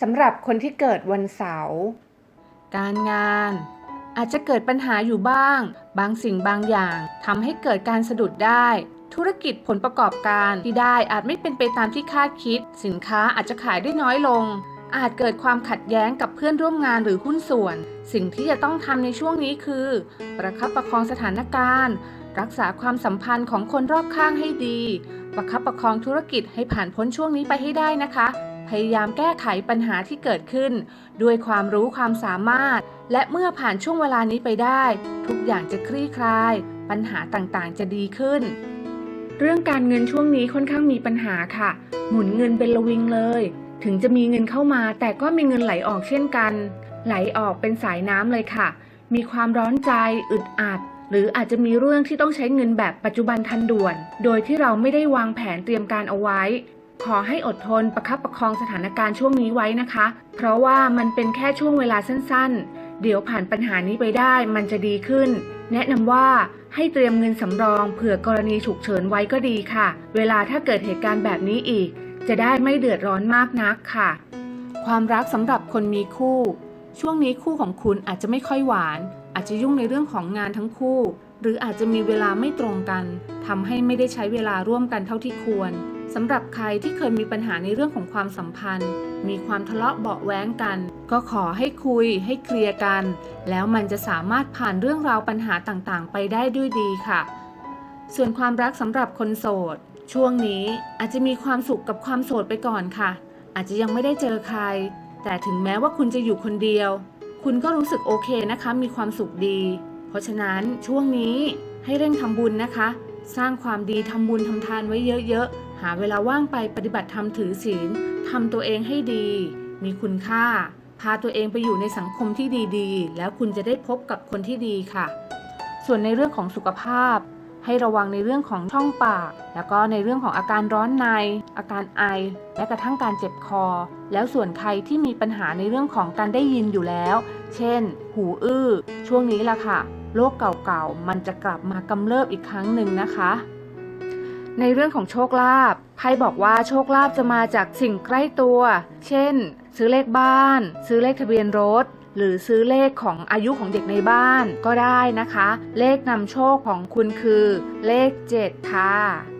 สำหรับคนที่เกิดวันเสาร์ การงาน อาจจะเกิดปัญหาอยู่บ้าง บางสิ่งบางอย่างทำให้เกิดการสะดุดได้ ธุรกิจผลประกอบการที่ได้อาจไม่เป็นไปตามที่คาดคิด สินค้าอาจจะขายได้น้อยลง อาจเกิดความขัดแย้งกับเพื่อนร่วมงานหรือหุ้นส่วน สิ่งที่จะต้องทำในช่วงนี้คือ ประคับประคองสถานการณ์ รักษาความสัมพันธ์ของคนรอบข้างให้ดี ประคับประคองธุรกิจให้ผ่านพ้นช่วงนี้ไปให้ได้นะคะ พยายามแก้ไขปัญหาที่เกิดขึ้น ด้วยความรู้ความสามารถ และเมื่อผ่านช่วงเวลานี้ไปได้ ทุกอย่างจะคลี่คลาย ปัญหาต่างๆ จะดีขึ้น เรื่องการเงินช่วงนี้ค่อนข้างมีปัญหาค่ะ หมุนเงินเป็นระวิงเลย ถึงจะมีเงินเข้ามา แต่ก็มีเงินไหลออกเช่นกัน ไหลออกเป็นสายน้ำเลยค่ะ มีความร้อนใจอึดอัดหรืออาจจะมีเรื่องที่ต้องใช้เงินแบบปัจจุบันทันด่วน โดยที่เราไม่ได้วางแผนเตรียมการเอาไว้ ขอให้อดทนประคับประคองสถานการณ์ช่วงนี้ไว้นะคะ เพราะว่ามันเป็นแค่ช่วงเวลาสั้นๆ เดี๋ยวผ่านปัญหานี้ไปได้มันจะดีขึ้น แนะนำว่าให้เตรียมเงินสำรองเผื่อกรณีฉุกเฉินไว้ก็ดีค่ะ เวลาถ้าเกิดเหตุการณ์แบบนี้อีก จะได้ไม่เดือดร้อนมากนักค่ะ ความรักสำหรับคนมีคู่ ช่วงนี้คู่ของคุณอาจจะไม่ค่อยหวาน อาจจะยุ่งในเรื่องของงานทั้งคู่ หรืออาจจะมีเวลาไม่ตรงกันทำให้ไม่ได้ใช้เวลาร่วมกันเท่าที่ควรสำหรับใครที่เคยมีปัญหาในเรื่องของความสัมพันธ์ มีความทะเลาะเบาแว้งกัน ก็ขอให้คุยให้เคลียร์กัน แล้วมันจะสามารถผ่านเรื่องราวปัญหาต่างๆ ไปได้ด้วยดีค่ะ ส่วนความรักสำหรับคนโสด ช่วงนี้อาจจะมีความสุขกับความโสดไปก่อนค่ะ อาจจะยังไม่ได้เจอใคร แต่ถึงแม้ว่าคุณจะอยู่คนเดียว คุณก็รู้สึกโอเคนะคะ มีความสุขดี ราะฉะนั้นช่วงนี้ให้เร่งทำบุญนะคะ สร้างความดีทำบุญทำทานไว้เยอะๆ หาเวลาว่างไปปฏิบัติธรรมถือศีลทำตัวเองให้ดี มีคุณค่า พาตัวเองไปอยู่ในสังคมที่ดีๆ แล้วคุณจะได้พบกับคนที่ดีค่ะ ส่วนในเรื่องของสุขภาพ ให้ระวังในเรื่องของช่องปาก แล้วก็ในเรื่องของอาการร้อนใน อาการไอ และกระทั่งการเจ็บคอ แล้วส่วนใครที่มีปัญหาในเรื่องของการได้ยินอยู่แล้ว เช่น หูอื้อ ช่วงนี้ล่ะค่ะ โรคเก่าๆ มันจะกลับมากำเริบอีกครั้งหนึ่งนะคะ ในเรื่องของโชคลาภไพ่บอกว่าโชคลาภจะมาจากสิ่งใกล้ตัว เช่น ซื้อเลขบ้าน ซื้อเลขทะเบียนรถ หรือซื้อเลขของอายุของเด็กในบ้านก็ได้นะคะ เลขนำโชคของคุณคือ เลข 7 ค่ะ